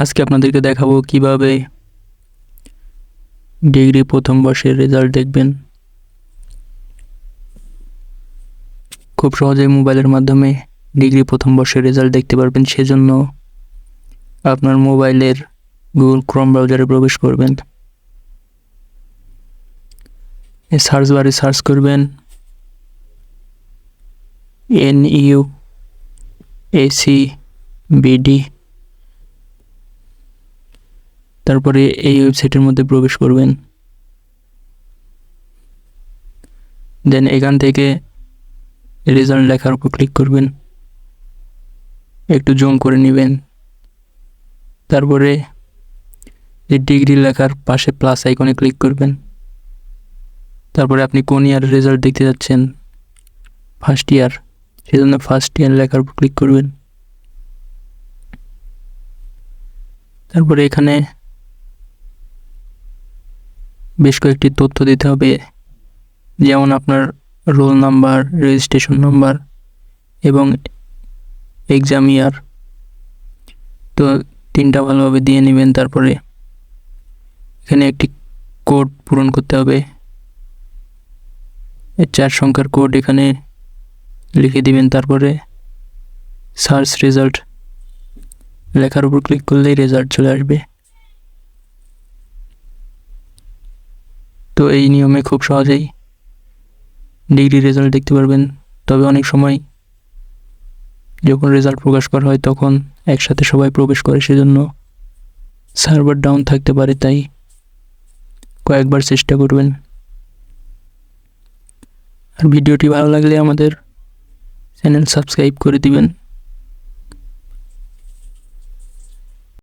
আজকে আপনাদেরকে দেখাবো কীভাবে ডিগ্রি প্রথম বর্ষের রেজাল্ট দেখবেন। খুব সহজেই মোবাইলের মাধ্যমে ডিগ্রি প্রথম বর্ষের রেজাল্ট দেখতে পারবেন, সেজন্য আপনার মোবাইলের গুগল ক্রোম ব্রাউজারে প্রবেশ করবেন। সার্চ বারে সার্চ করবেন এন ইউ এসি বিডি তারপরে এই ওয়েবসাইটের মধ্যে প্রবেশ করবেন। দেন এখান থেকে রেজাল্ট লেখার উপর ক্লিক করবেন। একটু জুম করে নেবেন। তারপরে এই ডিগ্রি লেখার পাশে প্লাস আইকনে ক্লিক করবেন। তারপরে আপনি কোন ইয়ার রেজাল্ট দেখতে যাচ্ছেন? ফার্স্ট ইয়ার সেজন্য ফার্স্ট ইয়ার লেখার উপর ক্লিক করবেন। তারপরে এখানে বেশ কয়েকটি তথ্য দিতে হবে। যেমন আপনার রোল নাম্বার, রেজিস্ট্রেশন নাম্বার এবং এক্সাম ইয়ার। তো তিনটা ভালোভাবে দিয়ে নেবেন তারপরে। এখানে একটি কোড পূরণ করতে হবে। চার সংখ্যার কোড এখানে লিখে দিবেন তারপরে। সার্চ রেজাল্ট লেখার উপর ক্লিক করলেই রেজাল্ট চলে আসবে। তো এই নিয়মে খুব সহজেই ডিগ্রি রেজাল্ট দেখতে পারবেন। তবে অনেক সময় যখন রেজাল্ট প্রকাশ করা হয় তখন একসাথে সবাই প্রবেশ করে, সেজন্য সার্ভার ডাউন থাকতে পারে, তাই কয়েকবার চেষ্টা করবেন। আর ভিডিওটি ভালো লাগলে আমাদের চ্যানেল সাবস্ক্রাইব করে দিবেন।